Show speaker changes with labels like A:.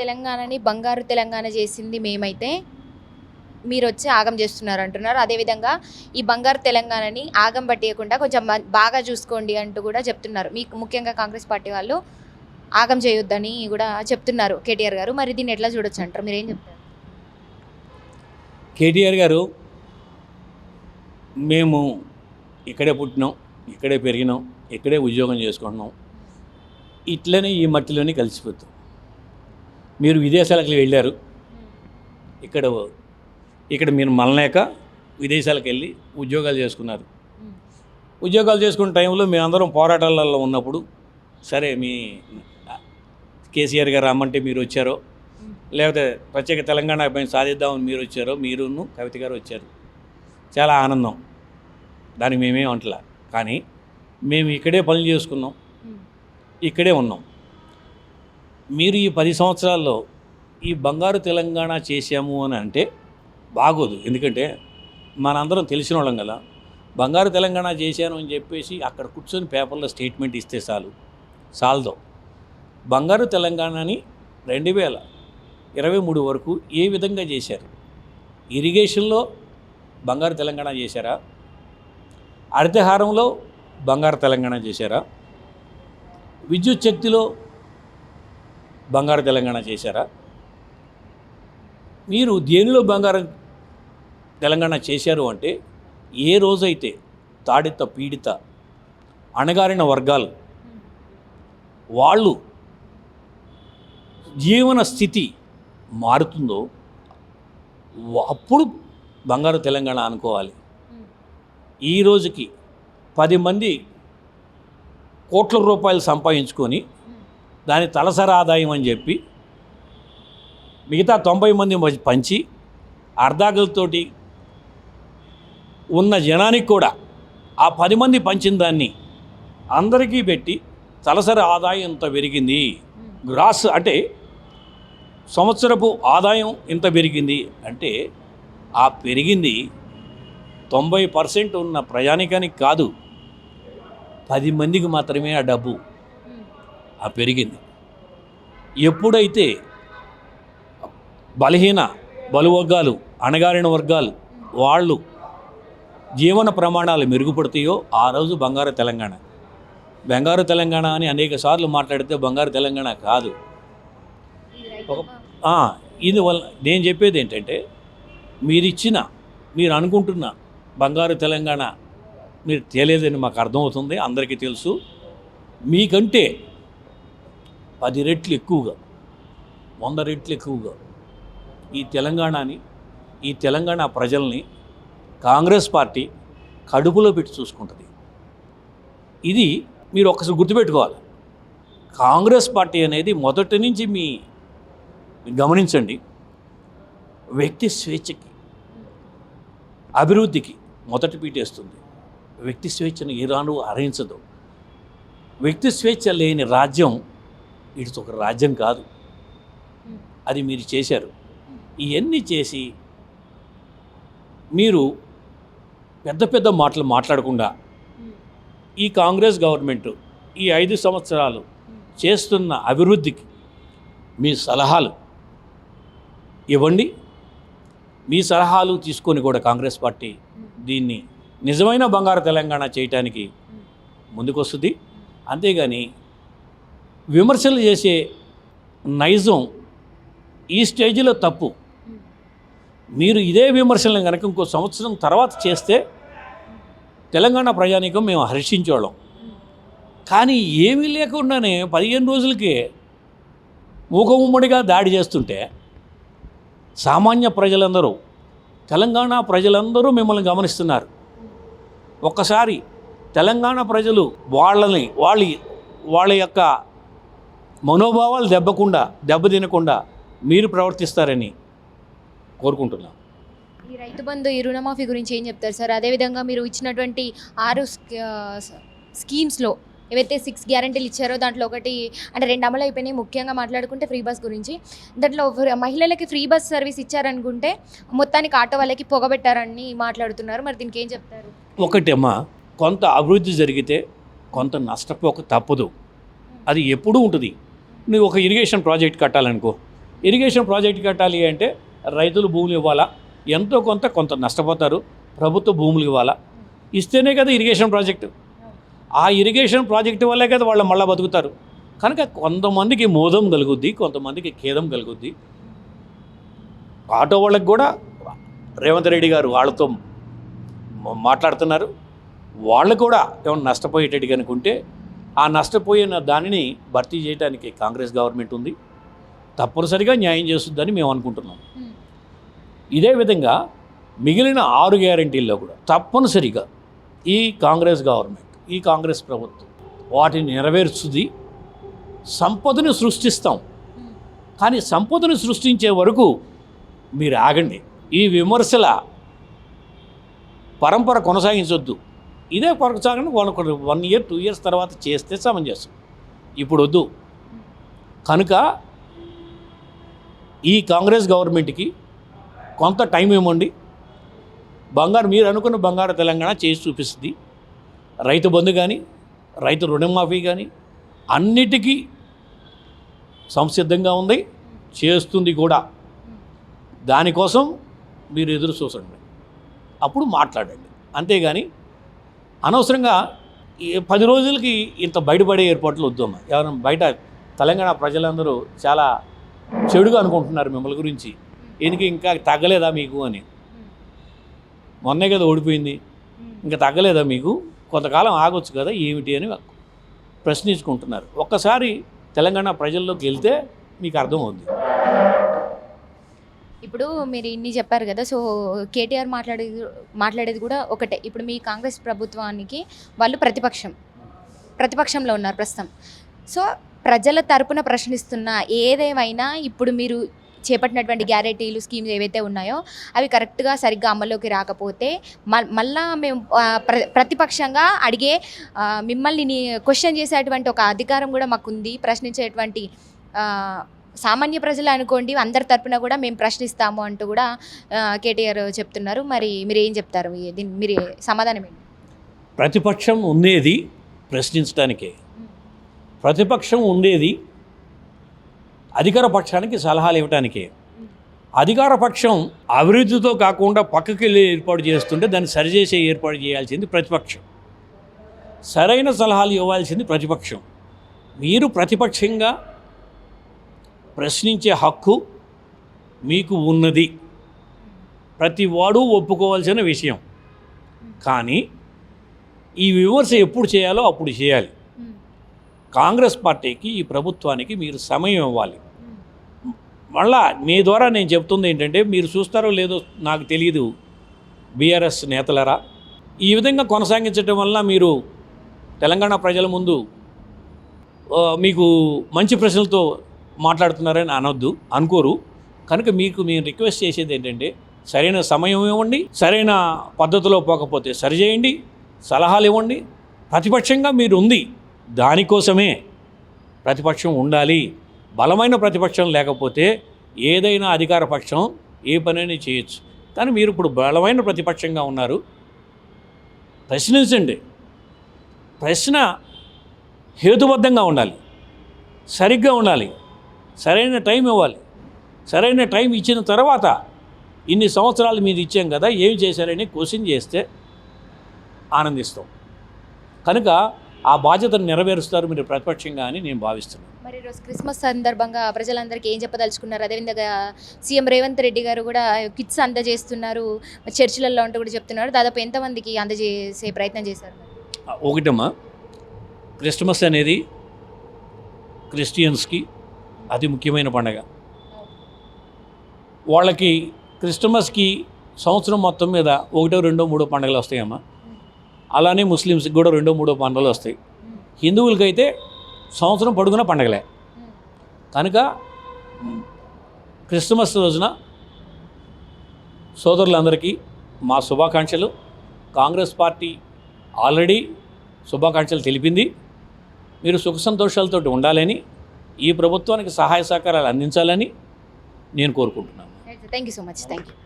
A: తెలంగాణని బంగారు తెలంగాణ చేసింది మేమైతే. మీరు వచ్చి ఆగం చేస్తున్నారు అంటున్నారు అదేవిధంగా ఈ బంగారు తెలంగాణని ఆగం పట్టేయకుండా కొంచెం బాగా చూసుకోండి అంటూ కూడా చెప్తున్నారు. మీకు ముఖ్యంగా కాంగ్రెస్ పార్టీ వాళ్ళు ఆగం చేయొద్దని కూడా చెప్తున్నారు కేటీఆర్ గారు. మరి దీన్ని ఎట్లా చూడొచ్చు అంటారు? మీరు ఏం చెప్తారు?
B: కేటీఆర్ గారు మేము ఇక్కడే పుట్టినాం ఇక్కడే పెరిగినాం ఇక్కడే ఉద్యోగం చేసుకుంటున్నాం. ఇట్లనే ఈ మట్టిలోనే కలిసిపోతాం. మీరు విదేశాలకు వెళ్ళారు. ఇక్కడ ఇక్కడ మీరు మలలేక విదేశాలకు వెళ్ళి ఉద్యోగాలు చేసుకున్నారు. ఉద్యోగాలు చేసుకున్న టైంలో మేమందరం పోరాటాలలో ఉన్నప్పుడు సరే మీ కేసీఆర్ గారు రమ్మంటే మీరు వచ్చారో లేకపోతే ప్రత్యేక తెలంగాణ పైన సాధిద్దామని మీరు వచ్చారో మీరును కవిత గారు వచ్చారు. చాలా ఆనందం. దానికి మేమే అంటలా. కానీ మేము ఇక్కడే పనులు చేసుకున్నాం. ఇక్కడే ఉన్నాం. మీరు ఈ పది సంవత్సరాల్లో ఈ బంగారు తెలంగాణ చేశాము అని అంటే బాగోదు. ఎందుకంటే మనందరం తెలిసిన వాళ్ళం కదా. బంగారు తెలంగాణ చేశాను అని చెప్పేసి అక్కడ కూర్చొని పేపర్లో స్టేట్మెంట్ ఇస్తే చాలు. చాలదు బంగారు తెలంగాణని రెండు వేల ఇరవై మూడు వరకు ఏ విధంగా చేశారు? ఇరిగేషన్లో బంగారు తెలంగాణ చేశారా? అరితహారంలో బంగారు తెలంగాణ చేశారా? విద్యుత్ శక్తిలో బంగారు తెలంగాణ చేశారా? మీరు దేనిలో బంగారం తెలంగాణ చేశారు అంటే ఏ రోజైతే తాడిత పీడిత అణగారిన వర్గాలు వాళ్ళు జీవన స్థితి మారుతుందో అప్పుడు బంగారు తెలంగాణ అనుకోవాలి. ఈ రోజుకి పది మంది కోట్ల రూపాయలు సంపాదించుకొని దాని తలసరి ఆదాయం అని చెప్పి మిగతా తొంభై మంది పంచి అర్ధాకులతోటి ఉన్న జనానికి కూడా ఆ పది మంది పంచిన దాన్ని అందరికీ పెట్టి తలసరి ఆదాయం ఇంత పెరిగింది. గ్రాస్ అంటే సంవత్సరపు ఆదాయం ఇంత పెరిగింది అంటే ఆ పెరిగింది తొంభై పర్సెంట్ ఉన్న ప్రయాణికానికి కాదు పది మందికి మాత్రమే ఆ డబ్బు. ఆ పెరిగింది. ఎప్పుడైతే బలహీన బలువర్గాలు అణగారిన వర్గాలు వాళ్ళు జీవన ప్రమాణాలు మెరుగుపడతాయో ఆ రోజు బంగారు తెలంగాణ. బంగారు తెలంగాణ అని అనేక సార్లు మాట్లాడితే బంగారు తెలంగాణ కాదు. ఇది వల్ల నేను చెప్పేది ఏంటంటే మీరు ఇచ్చిన మీరు అనుకుంటున్న బంగారు తెలంగాణ మీరు తేలేదని మాకు అర్థమవుతుంది అందరికీ తెలుసు. మీకంటే పది రెట్లు ఎక్కువగా వంద రెట్లు ఎక్కువగా. ఈ తెలంగాణని ఈ తెలంగాణ ప్రజల్ని కాంగ్రెస్ పార్టీ కడుపులో పెట్టి చూసుకుంటుంది. ఇది మీరు ఒక్కసారి గుర్తుపెట్టుకోవాలి. కాంగ్రెస్ పార్టీ అనేది మొదటి నుంచి మీ గమనించండి వ్యక్తి స్వేచ్ఛకి అభివృద్ధికి మొదటి పీటేస్తుంది. వ్యక్తి స్వేచ్ఛను ఈరాను హరించదు వ్యక్తి స్వేచ్ఛ లేని రాజ్యం ఇది ఒక రాజ్యం కాదు. అది మీరు చేశారు. ఇవన్నీ చేసి మీరు పెద్ద పెద్ద మాటలు మాట్లాడకుండా ఈ కాంగ్రెస్ గవర్నమెంట్ ఈ ఐదు సంవత్సరాలు చేస్తున్న అభివృద్ధికి మీ సలహాలు ఇవ్వండి. మీ సలహాలు తీసుకొని కూడా కాంగ్రెస్ పార్టీ దీన్ని నిజమైన బంగారు తెలంగాణ చేయటానికి ముందుకొస్తుంది. అంతేగాని విమర్శలు చేసే నైజం ఈ స్టేజ్లో తప్పు. మీరు ఇదే విమర్శలను కనుక ఇంకో సంవత్సరం తర్వాత చేస్తే తెలంగాణ ప్రజానీకం మేము హర్షించేవాళ్ళం. కానీ ఏమీ లేకుండానే పదిహేను రోజులకే మూకముమ్మడిగా దాడి చేస్తుంటే సామాన్య ప్రజలందరూ తెలంగాణ ప్రజలందరూ మిమ్మల్ని గమనిస్తున్నారు. ఒక్కసారి తెలంగాణ ప్రజలు వాళ్ళని వాళ్ళ వాళ్ళ యొక్క మనోభావాలు దెబ్బకుండా దెబ్బతినకుండా మీరు ప్రవర్తిస్తారని కోరుకుంటున్నాం.
A: ఈ రైతు బంధు ఈ రుణమాఫీ గురించి ఏం చెప్తారు సార్? అదేవిధంగా మీరు ఇచ్చినటువంటి ఆరు స్కీమ్స్లో ఏవైతే సిక్స్ గ్యారంటీలు ఇచ్చారో దాంట్లో ఒకటి అంటే రెండు అమలు అయిపోయినాయి. ముఖ్యంగా మాట్లాడుకుంటే ఫ్రీ బస్ గురించి. దాంట్లో మహిళలకి ఫ్రీ బస్ సర్వీస్ ఇచ్చారనుకుంటే మొత్తానికి ఆటో వాళ్ళకి పొగబెట్టారని మాట్లాడుతున్నారు. మరి దీనికి ఏం చెప్తారు?
B: ఒకటేమ్మా కొంత అభివృద్ధి జరిగితే కొంత నష్టపోక తప్పదు. అది ఎప్పుడూ ఉంటుంది. నువ్వు ఒక ఇరిగేషన్ ప్రాజెక్ట్ కట్టాలనుకో. ఇరిగేషన్ ప్రాజెక్ట్ కట్టాలి అంటే రైతులు భూములు ఇవ్వాలా? ఎంతో కొంత కొంత నష్టపోతారు. ప్రభుత్వ భూములు ఇవ్వాలా? ఇస్తేనే కదా ఇరిగేషన్ ప్రాజెక్టు ఆ ఇరిగేషన్ ప్రాజెక్టు వల్లే కదా వాళ్ళు మళ్ళీ బతుకుతారు. కనుక కొంతమందికి మోదం కలుగుద్ది కొంతమందికి ఖేదం కలుగుద్ది. ఆటో వాళ్ళకి కూడా రేవంత్ రెడ్డి గారు వాళ్ళతో మాట్లాడుతున్నారు. వాళ్ళు కూడా ఏమైనా నష్టపోయేటట్టుగా అనుకుంటే ఆ నష్టపోయిన దానిని భర్తీ చేయడానికి కాంగ్రెస్ గవర్నమెంట్ ఉంది. తప్పనిసరిగా న్యాయం చేస్తుందని మేము అనుకుంటున్నాం.
A: Hmm.
B: ఇదే విధంగా మిగిలిన ఆరు గ్యారంటీల్లో కూడా తప్పనిసరిగా ఈ కాంగ్రెస్ గవర్నమెంట్ ఈ కాంగ్రెస్ ప్రభుత్వం వాటిని నెరవేర్చుది. సంపదను సృష్టిస్తాం. కానీ సంపదను సృష్టించే వరకు మీరు ఆగండి. ఈ విమర్శల పరంపర కొనసాగించొద్దు. ఇదే కొనసాగండి వాళ్ళకు వన్ ఇయర్ టూ ఇయర్స్ తర్వాత చేస్తే సమంజసం. ఇప్పుడు వద్దు కనుక ఈ కాంగ్రెస్ గవర్నమెంట్కి కొంత టైం ఇవ్వండి. బంగారు మీరు అనుకున్న బంగారు తెలంగాణ చేసి చూపిస్తుంది. రైతు బంధు కానీ రైతు రుణమాఫీ కానీ అన్నిటికీ సంసిద్ధంగా ఉంది చేస్తుంది కూడా. దానికోసం మీరు ఎదురు చూసండి. అప్పుడు మాట్లాడండి. అంతేగాని అనవసరంగా ఈ పది రోజులకి ఇంత బయటపడే ఏర్పాట్లు వద్దమ్మా ఎవరైనా బయట తెలంగాణ ప్రజలందరూ చాలా చెడుగా అనుకుంటున్నారు మిమ్మల్ని గురించి. ఎందుకు ఇంకా తగ్గలేదా మీకు అని. మొన్నే కదా ఓడిపోయింది. ఇంకా తగ్గలేదా మీకు? కొంతకాలం ఆగొచ్చు కదా ఏమిటి అని ప్రశ్నించుకుంటున్నారు. ఒక్కసారి తెలంగాణ ప్రజల్లోకి వెళ్తే మీకు అర్థమవుద్ది.
A: ఇప్పుడు మీరు ఇన్ని చెప్పారు కదా సో కేటీఆర్ మాట్లాడేది మాట్లాడేది కూడా ఒకటే. ఇప్పుడు మీ కాంగ్రెస్ ప్రభుత్వానికి వాళ్ళు ప్రతిపక్షం. ప్రతిపక్షంలో ఉన్నారు ప్రస్తుతం. సో ప్రజల తరపున ప్రశ్నిస్తున్న ఏదేమైనా ఇప్పుడు మీరు చేపట్టినటువంటి గ్యారెంటీలు స్కీమ్స్ ఏవైతే ఉన్నాయో అవి కరెక్ట్గా సరిగ్గా అమల్లోకి రాకపోతే మ- మళ్ళా మేము ప్ర ప్రతిపక్షంగా అడిగే మిమ్మల్ని క్వశ్చన్ చేసేటువంటి ఒక అధికారం కూడా మాకుంది. ప్రశ్నించేటువంటి సామాన్య ప్రజలు అనుకోండి అందరి తరపున కూడా మేము ప్రశ్నిస్తాము అంటూ కూడా కేటీఆర్ చెప్తున్నారు. మరి మీరు ఏం చెప్తారు? ఈ- దీని మీరు సమాధానం ఏంటి?
B: ప్రతిపక్షం ఉండేది ప్రశ్నించడానికే ప్రతిపక్షం ఉండేది అధికార పక్షానికి సలహాలు ఇవ్వటానికే. అధికార పక్షం అభివృద్ధితో కాకుండా పక్కకి వెళ్ళి ఏర్పాటు చేస్తుంటే దాన్ని సరిచేసే ఏర్పాటు చేయాల్సింది ప్రతిపక్షం. సరైన సలహాలు ఇవ్వాల్సింది ప్రతిపక్షం. మీరు ప్రతిపక్షంగా ప్రశ్నించే హక్కు మీకు ఉన్నది. ప్రతి వాడు ఒప్పుకోవాల్సిన విషయం. కానీ ఈ విమర్శ ఎప్పుడు చేయాలో అప్పుడు చేయాలి. కాంగ్రెస్ పార్టీకి ఈ ప్రభుత్వానికి మీరు సమయం ఇవ్వాలి. మళ్ళా మీ ద్వారా నేను చెప్తుంది ఏంటంటే మీరు చూస్తారో లేదో నాకు తెలియదు బీఆర్ఎస్ నేతలరా. ఈ విధంగా కొనసాగించడం వల్ల మీరు తెలంగాణ ప్రజల ముందు మీకు మంచి ప్రశ్నలతో మాట్లాడుతున్నారని అనొద్దు అనుకోరు. కనుక మీకు మేము రిక్వెస్ట్ చేసేది ఏంటంటే సరైన సమయం ఇవ్వండి సరైన పద్ధతిలో పోకపోతే సరిచేయండి సలహాలు ఇవ్వండి. ప్రతిపక్షంగా మీరు ఉంది దానికోసమే ప్రతిపక్షం ఉండాలి. బలమైన ప్రతిపక్షం లేకపోతే ఏదైనా అధికార పక్షం ఏ పనైనా చేయొచ్చు. కానీ మీరు ఇప్పుడు బలమైన ప్రతిపక్షంగా ఉన్నారు. ప్రశ్నించండి. ప్రశ్న హేతుబద్ధంగా ఉండాలి. సరిగ్గా ఉండాలి. సరైన టైం ఇవ్వాలి. సరైన టైం ఇచ్చిన తర్వాత ఇన్ని సంవత్సరాలు మీరు ఇచ్చాం కదా ఏం చేశారని క్వశ్చన్ చేస్తే ఆనందిస్తాం. కనుక ఆ బాధ్యతను నెరవేరుస్తారు మీరు ప్రతిపక్షంగా అని నేను భావిస్తున్నాను.
A: మరి ఈరోజు క్రిస్మస్ సందర్భంగా ప్రజలందరికీ ఏం చెప్పదలుచుకున్నారు? అదేవిధంగా సీఎం రేవంత్ రెడ్డి గారు కూడా కిట్స్ అందజేస్తున్నారు. చర్చిలలో అంటూ కూడా చెప్తున్నారు. దాదాపు ఎంతమందికి అందజేసే ప్రయత్నం చేశారు?
B: ఒకటమ్మా. క్రిస్మస్ అనేది క్రిస్టియన్స్కి అతి ముఖ్యమైన పండగ. వాళ్ళకి క్రిస్టమస్కి సంవత్సరం మొత్తం మీద ఒకటో రెండో మూడో పండుగలు వస్తాయమ్మా. అలానే ముస్లిమ్స్కి కూడా రెండో మూడో పండుగలు వస్తాయి. హిందువులకైతే సంవత్సరం పొడుగున పండగలే. కనుక క్రిస్మస్ క్రిస్టమస్ రోజున సోదరులందరికీ మా శుభాకాంక్షలు. కాంగ్రెస్ పార్టీ ఆల్రెడీ శుభాకాంక్షలు తెలిపింది. మీరు సుఖ సంతోషాలతో ఉండాలని ఈ ప్రభుత్వానికి సహాయ సహకారాలు అందించాలని నేను కోరుకుంటున్నాను.
A: Thank you so much thank you